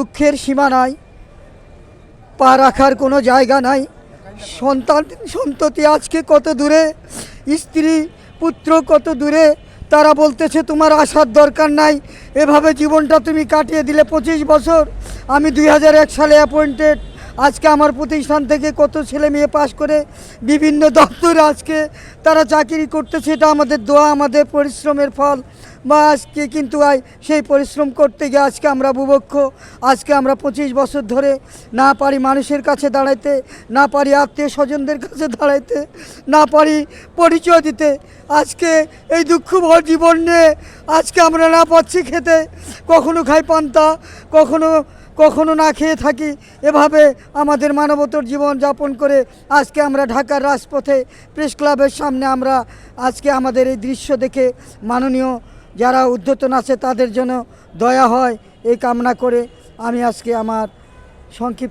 দুঃখের সীমা নাই, পা রাখার কোনো জায়গা নাই। সন্তান, সন্ততি আজকে কত দূরে, স্ত্রী, পুত্র কত দূরে, তারা বলতেছে, তোমার আসার দরকার নাই। এভাবে জীবনটা তুমি কাটিয়ে দিলে পঁচিশ বছর। আমি দুই হাজার এক সালে অ্যাপয়েন্টেড আজকে আমার প্রতিষ্ঠান থেকে কত ছেলে মেয়ে পাশ করে বিভিন্ন দপ্তরে আজকে তারা চাকরি করতেছে, এটা আমাদের দোয়া, আমাদের পরিশ্রমের ফল। বা আজকে কিন্তু সেই পরিশ্রম করতে গিয়ে আজকে আমরা বুভক্ষ। আজকে আমরা পঁচিশ বছর ধরে না পারি মানুষের কাছে দাঁড়াইতে, না পারি আত্মীয় স্বজনদের কাছে দাঁড়াইতে, না পারি পরিচয় দিতে। আজকে এই দুঃখভর জীবন নিয়ে আজকে আমরা না পাচ্ছি খেতে, কখনো খাই পান্তা, কখনো কখনো না খেয়ে থাকি, এভাবে আমাদের মানবতর জীবন যাপন করে আজকে আমরা ঢাকার রাজপথে প্রেস ক্লাবের সামনে আমরা আজকে আমাদের এই দৃশ্য দেখে মাননীয় যারা উদ্যতন আছে তাদের জন্য দয়া হয়, এই কামনা করে আমি আজকে আমার সংক্ষিপ্ত